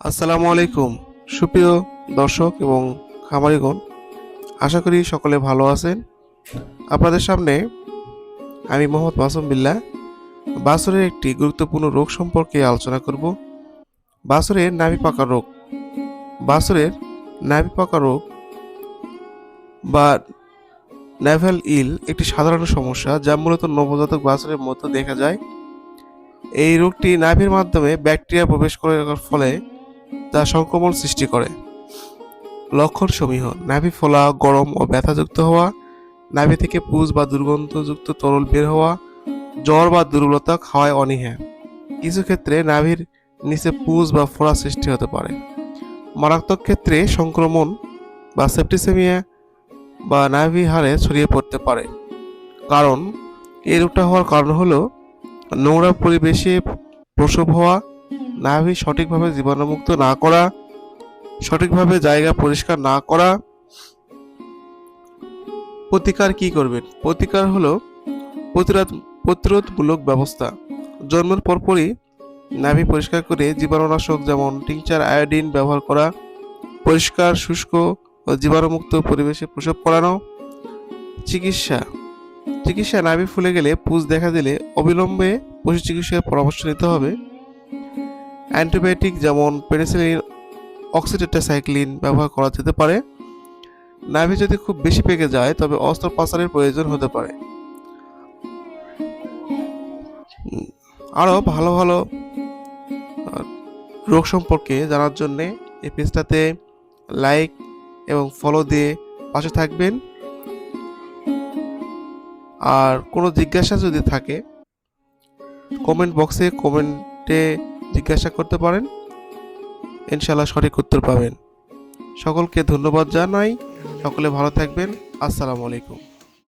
আসসালামু আলাইকুম। সুপ্রিয় দর্শক এবং খামারিগণ, আশা করি সকলে ভালো আছেন। আপনাদের সামনে আমি মোহাম্মদ মাসুম বিল্লাহ বাসরের একটি গুরুত্বপূর্ণ রোগ সম্পর্কে আলোচনা করব। বাসরের নাভি পাকা রোগ। বাসরের নাভি পাকা রোগ বা ন্যাভাল ইল একটি সাধারণ সমস্যা যা মূলত নবজাতক বাছরের মধ্যে দেখা যায়। এই রোগটি নাভির মাধ্যমে ব্যাকটেরিয়া প্রবেশ করার ফলে তা সংক্রমণ সৃষ্টি করে। লক্ষণ সমূহ, নাভি ফোলা, গরম ও ব্যথাযুক্ত হওয়া, নাভি থেকে পুজ বা দুর্গন্ধযুক্ত তরল বের হওয়া, জ্বর বা দুর্বলতা খাওয়ায় অনীহা। কিছু ক্ষেত্রে নাভির নিচে পুজ বা ফোড়া সৃষ্টি হতে পারে। মারাত্মক ক্ষেত্রে সংক্রমণ বা সেপ্টিসেমিয়া বা নাভি হারে ছড়িয়ে পড়তে পারে। কারণ এই রোগটা হওয়ার কারণ হলো, নোংরা পরিবেশে প্রসব হওয়া নাভি সঠিকভাবে জীবাণুমুক্ত না করা, সঠিকভাবে জায়গা পরিষ্কার না করা। প্রতিকার কি করবেন? প্রতিকার হলো প্রতিরোধ, প্রতিরোধমূলক ব্যবস্থা। জন্মের পরপরই নাভি পরিষ্কার করে জীবাণুনাশক যেমন টিংচার, আয়োডিন ব্যবহার করা, পরিষ্কার, শুষ্ক ও জীবাণুমুক্ত পরিবেশে প্রসব করানো। চিকিৎসা চিকিৎসা নাভি ফুলে গেলে পুজ দেখা দিলে অবিলম্বে পশু চিকিৎসকের পরামর্শ নিতে হবে। অ্যান্টিবায়োটিক যেমন পেনিসিলিন অক্সিডেটাসাইক্লিন ব্যবহার করা যেতে পারে। নাভি যদি খুব বেশি পেকে যায়, তবে অস্ত্রোপচারের প্রয়োজন হতে পারে। আরও ভালো ভালো রোগ সম্পর্কে জানার জন্যে এই পেজটাতে লাইক এবং ফলো দিয়ে পাশে থাকবেন। আর কোনো জিজ্ঞাসা যদি থাকে, কমেন্ট বক্সে, কমেন্টে জিজ্ঞাসা করতে পারেন? ইনশাল্লাহ সঠিক উত্তর পাবেন। সকলকে ধন্যবাদ জানাই। সকলে ভালো থাকবেন। আসসালামু আলাইকুম।